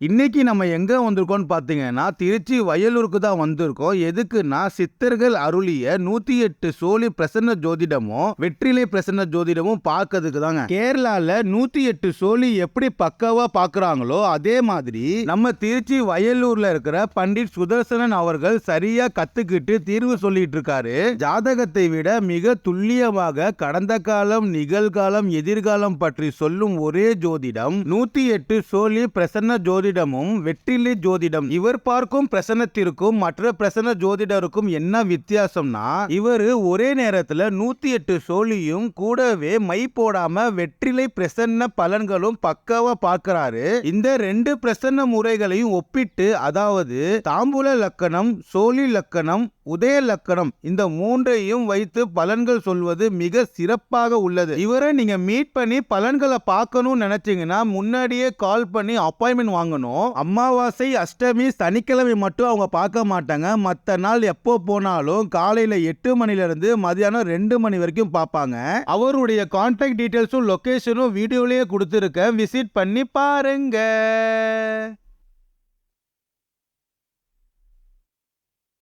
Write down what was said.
இன்னைக்கு நம்ம எங்கே வந்திருக்கோம்னு பார்த்தீங்கன்னா திருச்சி வயலூருக்கு தான் வந்திருக்கோம். எதுக்குன்னா சித்தர்கள் அருளிய நூத்தி எட்டு சோழி பிரசன்ன ஜோதிடமும் வெற்றிலை பிரசன்ன ஜோதிடமும் பார்க்கறதுக்கு தாங்க. கேரளால நூத்தி எட்டு சோழி எப்படி பக்காவா பாக்குறாங்களோ அதே மாதிரி நம்ம திருச்சி வயலூர்ல இருக்கிற பண்டிட் சுதர்சனன் அவர்கள் சரியா கத்துக்கிட்டு தீர்வு சொல்லிட்டு இருக்காரு ஜாதகத்தை விட மிக துல்லியமாக கடந்த காலம் நிகழ்காலம் எதிர்காலம் பற்றி சொல்லும் ஒரே ஜோதிடம் நூத்தி எட்டு சோழி பிரசன்ன ஜோதிடமும் வெற்றிலை ஜோதிடம். இவர் பார்க்கும் பிரசன்னத்திற்கும் மற்ற பிரசன்ன ஜோதிடருக்கும் என்ன வித்தியாசம்னா இவர் ஒரே நேரத்துல நூத்தி எட்டு சோழியும் கூடவே மை போடாம வெற்றிலை பிரசன்ன பலன்களும் பக்காவா பார்க்கறாரு. இந்த ரெண்டு பிரசன்ன முறைகளையும் ஒப்பிட்டு அதாவது தாம்பூல லக்கணம் சோழி லக்கணம் உதய லக்கணம் இந்த மூன்றையும் வைத்து பலன்கள் சொல்வது மிக சிறப்பாக உள்ளது. இவரை நீங்க மீட் பண்ணி பலன்களை பார்க்கணும்னு நினைச்சீங்கன்னா முன்னாடியே கால் பண்ணி அப்பாயின்மெண்ட் வாங்கணும். அமாவாசை அஷ்டமி சனிக்கிழமை மட்டும் அவங்க பார்க்க மாட்டாங்க. மற்ற நாள் எப்போ போனாலும் காலையில எட்டு மணில இருந்து மதியானம் ரெண்டு மணி வரைக்கும் பார்ப்பாங்க. அவருடைய கான்டாக்ட் டீட்டெயில்ஸும் லொக்கேஷனும் வீடியோலயே கொடுத்துருக்கேன். விசிட் பண்ணி பாருங்க.